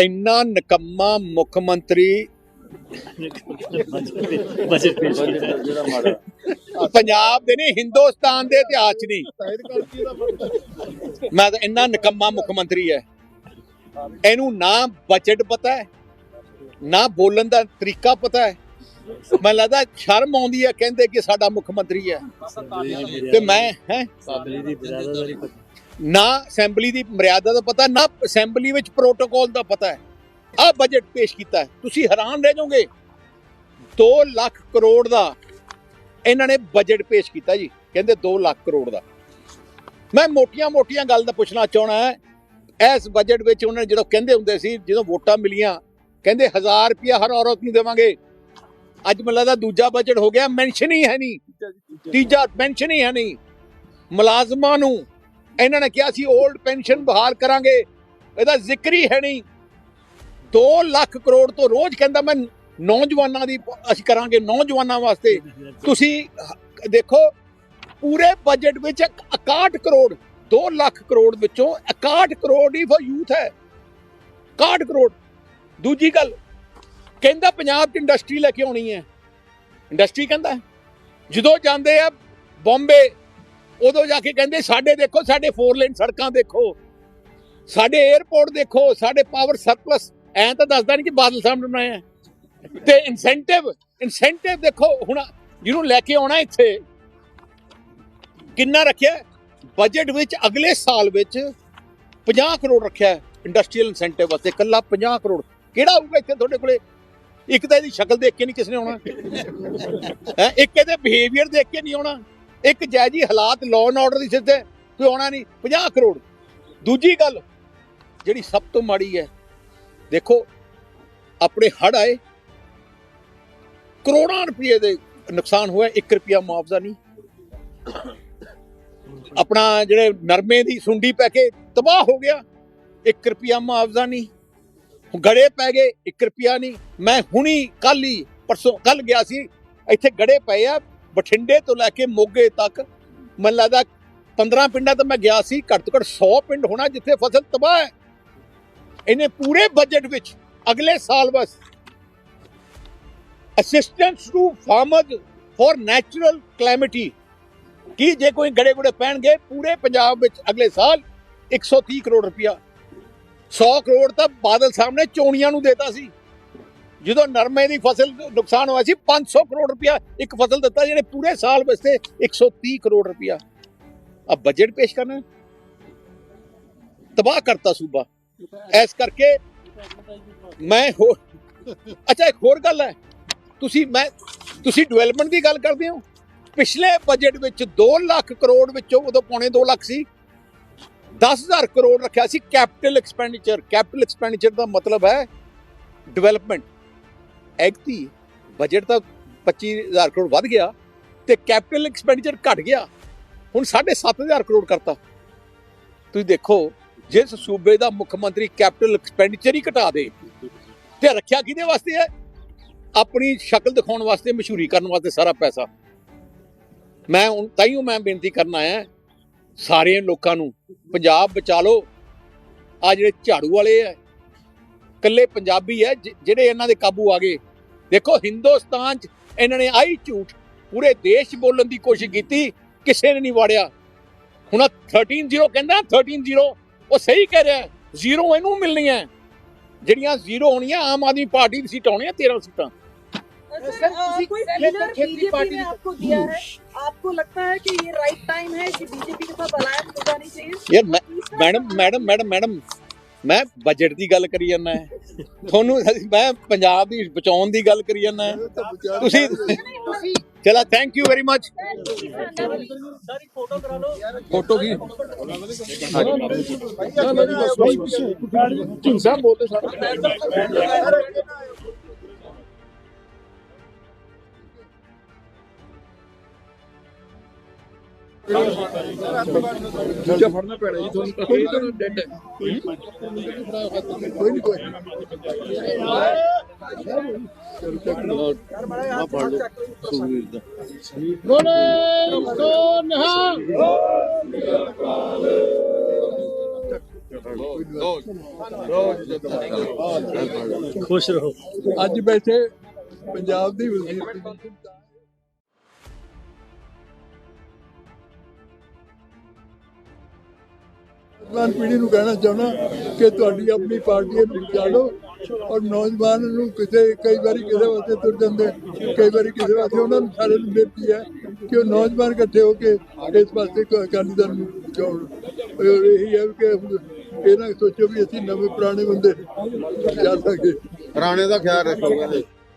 ਇੰਨਾ ਨਿਕੰਮਾ ਮੁੱਖ ਮੰਤਰੀ ਬਜਟ ਪੇਸ਼ ਕੀਤਾ। ਪੰਜਾਬ ਦੇ ਨਹੀਂ ਹਿੰਦੁਸਤਾਨ ਦੇ ਇਤਿਹਾਸ 'ਚ ਨਹੀਂ। ਮੈਂ ਤਾਂ ਇੰਨਾ ਨਿਕੰਮਾ ਮੁੱਖ ਮੰਤਰੀ ਹੈ। ਇਹਨੂੰ ਨਾ ਬਜਟ ਪਤਾ ਹੈ ਨਾ ਬੋਲਣ ਦਾ ਤਰੀਕਾ ਪਤਾ ਹੈ। ਮੈਨੂੰ ਲੱਗਦਾ ਸ਼ਰਮ ਆਉਂਦੀ ਹੈ ਕਹਿੰਦੇ ਕਿ ਸਾਡਾ ਮੁੱਖ ਮੰਤਰੀ ਹੈ। ਤੇ ਮੈਂ ਹੈ? ਨਾ ਅਸੈਂਬਲੀ ਦੀ ਮਰਿਆਦਾ ਦਾ ਪਤਾ ਨਾ ਅਸੈਂਬਲੀ ਵਿੱਚ ਪ੍ਰੋਟੋਕਾਲ ਦਾ ਪਤਾ ਹੈ। ਆ ਬਜਟ ਪੇਸ਼ ਕੀਤਾ ਹੈ। ਤੁਸੀਂ ਹੈਰਾਨ ਰਹਿ ਜਾਓਗੇ। 2 ਲੱਖ ਕਰੋੜ ਦਾ ਇਹਨਾਂ ਨੇ ਬਜਟ ਪੇਸ਼ ਕੀਤਾ ਜੀ। ਕਹਿੰਦੇ 2 ਲੱਖ ਕਰੋੜ ਦਾ। ਮੈਂ ਮੋਟੀਆਂ-ਮੋਟੀਆਂ ਗੱਲ ਦਾ ਪੁੱਛਣਾ ਚਾਹਣਾ ਹੈ। ਇਸ ਬਜਟ ਵਿੱਚ ਉਹਨਾਂ ਨੇ ਜਦੋਂ ਕਹਿੰਦੇ ਹੁੰਦੇ ਸੀ ਜਦੋਂ ਵੋਟਾਂ ਮਿਲੀਆਂ ਕਹਿੰਦੇ 1000 ਰੁਪਇਆ ਹਰ ਔਰਤ ਨੂੰ ਦੇਵਾਂਗੇ। ਅੱਜ ਮੈਨੂੰ ਲੱਗਦਾ ਦੂਜਾ ਬਜਟ ਹੋ ਗਿਆ ਮੈਂਸ਼ਨ ਹੀ ਹੈ ਨਹੀਂ। ਤੀਜਾ ਮੈਂਸ਼ਨ ਹੀ ਹੈ ਨਹੀਂ। ਮੁਲਾਜ਼ਮਾਂ ਨੂੰ ਇਹਨਾਂ ਨੇ ਕਿਹਾ ਸੀ 올ਡ ਪੈਨਸ਼ਨ ਬਹਾਲ ਕਰਾਂਗੇ। ਇਹਦਾ ਜ਼ਿਕਰ ਹੀ ਹੈ ਨਹੀਂ। 2 ਲੱਖ ਕਰੋੜ ਤੋਂ ਰੋਜ਼ ਕਹਿੰਦਾ, ਮੈਂ ਨੌਜਵਾਨਾਂ ਦੀ ਅਸੀਂ ਕਰਾਂਗੇ ਨੌਜਵਾਨਾਂ ਵਾਸਤੇ। ਤੁਸੀਂ ਦੇਖੋ, ਪੂਰੇ ਬਜਟ ਵਿੱਚ 61 ਕਰੋੜ 2 ਲੱਖ ਕਰੋੜ ਵਿੱਚੋਂ 61 ਕਰੋੜ ਹੀ ਫॉर ਯੂਥ ਹੈ। 61 ਕਰੋੜ। ਦੂਜੀ ਗੱਲ, ਕਹਿੰਦਾ ਪੰਜਾਬ 'ਚ ਇੰਡਸਟਰੀ ਲੈ ਕੇ ਆਉਣੀ ਹੈ। ਇੰਡਸਟਰੀ ਕਹਿੰਦਾ, ਜਦੋਂ ਜਾਂਦੇ ਆ ਬੰਬੇ ਉਦੋਂ ਜਾ ਕੇ ਕਹਿੰਦੇ, ਸਾਡੇ ਦੇਖੋ, ਸਾਡੇ 4 ਲੇਨ ਸੜਕਾਂ ਦੇਖੋ। ਸਾਡੇ 에어ਪੋਰਟ ਦੇਖੋ, ਸਾਡੇ ਪਾਵਰ ਸਰਪਲਸ ਐਂ ਤਾਂ ਦੱਸਦਾ ਨਹੀਂ ਕਿ ਬਾਦਲ ਸਾਹਿਬ ਨੇ ਬਣਾਇਆ। ਤੇ ਇਨਸੈਂਟਿਵ ਇਨਸੈਂਟਿਵ ਦੇਖੋ, ਹੁਣ ਜਿਹਨੂੰ ਲੈ ਕੇ ਆਉਣਾ ਇੱਥੇ, ਕਿੰਨਾ ਰੱਖਿਆ? ਬਜਟ ਵਿੱਚ ਅਗਲੇ ਸਾਲ ਵਿੱਚ 50 ਕਰੋੜ ਰੱਖਿਆ ਇੰਡਸਟਰੀਅਲ ਇਨਸੈਂਟਿਵ ਵਾਸਤੇ ਕੱਲਾ 50 ਕਰੋੜ। ਕਿਹੜਾ ਆਊਗਾ ਇੱਥੇ ਤੁਹਾਡੇ ਕੋਲੇ? ਇੱਕ ਤਾਂ ਇਹਦੀ ਸ਼ਕਲ ਦੇਖ ਕੇ ਨਹੀਂ ਕਿਸੇ ਨੇ ਆਉਣਾ। ਹੈ? ਇੱਕ ਇਹਦੇ ਬਿਹੇਵੀਅਰ ਦੇਖ ਕੇ ਨਹੀਂ ਆਉਣਾ। ਇੱਕ ਜਾਇਜੀ ਹਾਲਾਤ ਲਾਅ ਐਂਡ ਆਰਡਰ ਦੀ ਸਿੱਧੇ ਕੋਈ ਆਉਣਾ ਨਹੀਂ 50 ਕਰੋੜ। ਦੂਜੀ ਗੱਲ, ਜਿਹੜੀ ਸਭ ਤੋਂ ਮਾੜੀ ਹੈ, ਦੇਖੋ, ਆਪਣੇ ਹੜ ਆਏ, ਕਰੋੜਾਂ ਰੁਪਏ ਦੇ ਨੁਕਸਾਨ ਹੋਇਆ 1 ਰੁਪਿਆ ਮੁਆਵਜ਼ਾ ਨਹੀਂ। ਆਪਣਾ ਜਿਹੜੇ ਨਰਮੇ ਦੀ ਸੁੰਡੀ ਪੈ ਕੇ ਤਬਾਹ ਹੋ ਗਿਆ 1 ਰੁਪਿਆ ਮੁਆਵਜ਼ਾ ਨਹੀਂ। ਗੜੇ ਪੈ ਗਏ 1 ਰੁਪਿਆ ਨਹੀਂ। ਮੈਂ ਹੁਣੀ ਕੱਲ ਹੀ, ਪਰਸੋਂ ਕੱਲ ਗਿਆ ਸੀ, ਇੱਥੇ ਗੜੇ ਪਏ ਆ ਬਠਿੰਡੇ ਤੋਂ ਲੈ ਕੇ ਮੋਗੇ ਤੱਕ ਮੈਨੂੰ ਲੱਗਦਾ 15 ਪਿੰਡਾਂ ਤੋਂ ਮੈਂ ਗਿਆ ਸੀ, ਘੱਟ ਤੋਂ ਘੱਟ 100 ਪਿੰਡ ਹੋਣਾ ਜਿੱਥੇ ਫਸਲ ਤਬਾਹ ਹੈ। ਇਹਨੇ ਪੂਰੇ ਬਜਟ ਵਿੱਚ ਅਗਲੇ ਸਾਲ ਬਸ assistance to farmers for natural calamity ਕੀ ਜੇ ਕੋਈ ਗੜੇ ਗੁੜੇ ਪੈਣਗੇ, ਪੂਰੇ ਪੰਜਾਬ ਵਿੱਚ ਅਗਲੇ ਸਾਲ 130 ਕਰੋੜ ਰੁਪਇਆ। 100 ਕਰੋੜ ਤਾਂ ਬਾਦਲ ਸਾਹਿਬ ਨੇ ਚੋਣੀਆਂ ਨੂੰ ਦੇਤਾ ਸੀ। ਜਦੋਂ ਨਰਮੇ ਦੀ ਫਸਲ ਨੁਕਸਾਨ ਹੋਇਆ ਸੀ 500 ਕਰੋੜ ਰੁਪਇਆ ਇੱਕ ਫਸਲ ਦਿੱਤਾ, ਜਿਹੜੇ ਪੂਰੇ ਸਾਲ ਵਾਸਤੇ 130 ਕਰੋੜ ਰੁਪਇਆ। ਆ ਬਜਟ ਪੇਸ਼ ਕਰਨਾ ਤਬਾਹ ਕਰਤਾ ਸੂਬਾ। ਐਸ ਕਰਕੇ ਮੈਂ ਹੋਰ, ਅੱਛਾ, ਇੱਕ ਹੋਰ ਗੱਲ ਹੈ। ਤੁਸੀਂ, ਮੈਂ, ਤੁਸੀਂ ਡਿਵੈਲਪਮੈਂਟ ਦੀ ਗੱਲ ਕਰਦੇ ਹੋ? ਪਿਛਲੇ ਬਜਟ ਵਿੱਚ 2 ਲੱਖ ਕਰੋੜ ਵਿੱਚੋਂ ਉਦੋਂ ਪੌਣੇ 2 ਲੱਖ ਸੀ। 10000 ਕਰੋੜ ਰੱਖਿਆ ਸੀ ਕੈਪੀਟਲ ਐਕਸਪੈਂਡੀਚਰ ਕੈਪੀਟਲ ਐਕਸਪੈਂਡੀਚਰ ਦਾ ਮਤਲਬ ਹੈ ਡਿਵੈਲਪਮੈਂਟ ਐਗਤੀ ਬਜਟ ਤਾਂ 25000 ਕਰੋੜ ਵੱਧ ਗਿਆ ਤੇ ਕੈਪੀਟਲ ਐਕਸਪੈਂਡੀਚਰ ਘਟ ਗਿਆ। ਹੁਣ 7500 ਕਰੋੜ ਕਰਤਾ। ਤੁਸੀਂ ਦੇਖੋ, ਜਿਸ ਸੂਬੇ ਦਾ ਮੁੱਖ ਮੰਤਰੀ ਕੈਪੀਟਲ ਐਕਸਪੈਂਡੀਚਰ ਹੀ ਘਟਾ ਦੇ, ਤੇ ਰੱਖਿਆ ਕਿਹਦੇ ਵਾਸਤੇ ਹੈ? ਆਪਣੀ ਸ਼ਕਲ ਦਿਖਾਉਣ ਵਾਸਤੇ, ਮਸ਼ਹੂਰੀ ਕਰਨ ਵਾਸਤੇ ਸਾਰਾ ਪੈਸਾ। ਮੈਂ ਹੁਣ ਤਾਈਓ ਮੈਂ ਬੇਨਤੀ ਕਰਨ ਆਇਆ ਸਾਰੇ ਲੋਕਾਂ ਨੂੰ, ਪੰਜਾਬ ਬਚਾ ਲਓ। ਆ ਜਿਹੜੇ ਝਾੜੂ ਵਾਲੇ ਆ ਕੱਲੇ ਪੰਜਾਬੀ ਹੈ ਜਿਹੜੇ ਇਹਨਾਂ ਦੇ ਕਾਬੂ ਆ ਗਏ ਦੇਖੋ ਹਿੰਦੁਸਤਾਨ ਚ ਇਹਨਾਂ ਨੇ ਆਈ ਝੂਠ ਪੂਰੇ ਦੇਸ਼ 'ਚ ਬੋਲਣ ਦੀ ਕੋਸ਼ਿਸ਼ ਕੀਤੀ ਕਿਸੇ ਨੇ ਨਹੀਂ ਵਾੜਿਆ ਹੁਣ 13 0 ਕਹਿੰਦਾ 13 0 ਉਹ ਸਹੀ ਕਹਿ ਰਿਹਾ ਜ਼ੀਰੋ ਇਹਨੂੰ ਮਿਲਣੀਆਂ ਜਿਹੜੀਆਂ ਜ਼ੀਰੋ ਹੋਣੀਆਂ ਆਮ ਆਦਮੀ ਪਾਰਟੀ ਦੀ ਸੀਟ ਆਉਣੀਆਂ 13 ਸੀਟਾਂ सर अ, कोई लेकर क्लियर खेती बीजेपी पार्टी ने आपको दिया है आपको लगता है कि ये राइट टाइम है कि बीजेपी के साथ अलायंस हो जानी चाहिए ਯਾਰ ਮੈਂ तीसरा ਮੈਡਮ ਮੈਡਮ ਮੈਡਮ ਮੈਡਮ ਮੈਂ ਬਜਟ ਦੀ ਗੱਲ ਕਰੀ ਜਾਂਦਾ ਤੁਹਾਨੂੰ ਮੈਂ ਪੰਜਾਬ ਦੀ ਬਚਾਉਣ ਦੀ ਗੱਲ ਕਰੀ ਜਾਂਦਾ ਤੁਸੀਂ ਚਲਾ ਥੈਂਕ ਯੂ ਵੈਰੀ ਮਚ ਸਾਰੀ ਫੋਟੋ ਕਰਾ ਲਓ ਫੋਟੋ ਕੀ? ਢਿੰਸਾ ਬੋਲਦੇ ਸਾਰੇ ਦੂਜਾ ਫੜਨਾ ਪੈਣਾ ਜੀ ਤੁਹਾਨੂੰ ਕੋਈ ਤਾਂ ਡੈਡ ਹੈ ਕੋਈ ਨਹੀਂ ਕੋਈ ਆ ਫੜ ਲਓ ਸੁਖਵੀਰ ਦਾ ਬੋਲੇ ਸੋ ਨਿਹਾਲ ਖੁਸ਼ ਰਹੋ। ਅੱਜ ਬੈਠੇ ਪੰਜਾਬ ਦੀ ਵਜ਼ੀਰ। ਨੌਜਵਾਨ ਪੀੜ੍ਹੀ ਨੂੰ ਕਹਿਣਾ ਚਾਹੁੰਦਾ ਕਿ ਤੁਹਾਡੀ ਆਪਣੀ ਪਾਰਟੀ ਨੂੰ ਬਚਾਓ ਔਰ ਨੌਜਵਾਨ ਨੂੰ ਕਿਸੇ, ਕਈ ਵਾਰੀ ਕਿਸੇ ਵਾਸਤੇ ਤੁਰ ਜਾਂਦੇ, ਕਈ ਵਾਰੀ ਕਿਸੇ ਵਾਸਤੇ ਉਹਨਾਂ ਨੂੰ ਸਾਰਿਆਂ ਨੂੰ ਬੇਨਤੀ ਹੈ ਕਿ ਉਹ ਨੌਜਵਾਨ ਇਕੱਠੇ ਹੋ ਕੇ ਇਸ ਪਾਸੇ ਅਕਾਲੀ ਦਲ ਨੂੰ ਬਚਾਉਣ। ਇਹੀ ਹੈ ਕਿ ਇਹਨਾਂ ਸੋਚੋ ਵੀ ਅਸੀਂ ਨਵੇਂ ਪੁਰਾਣੇ ਬੰਦੇ ਜਾ ਸਕੇ ਪੁਰਾਣੇ ਦਾ ਖਿਆਲ ਰੱਖੋ।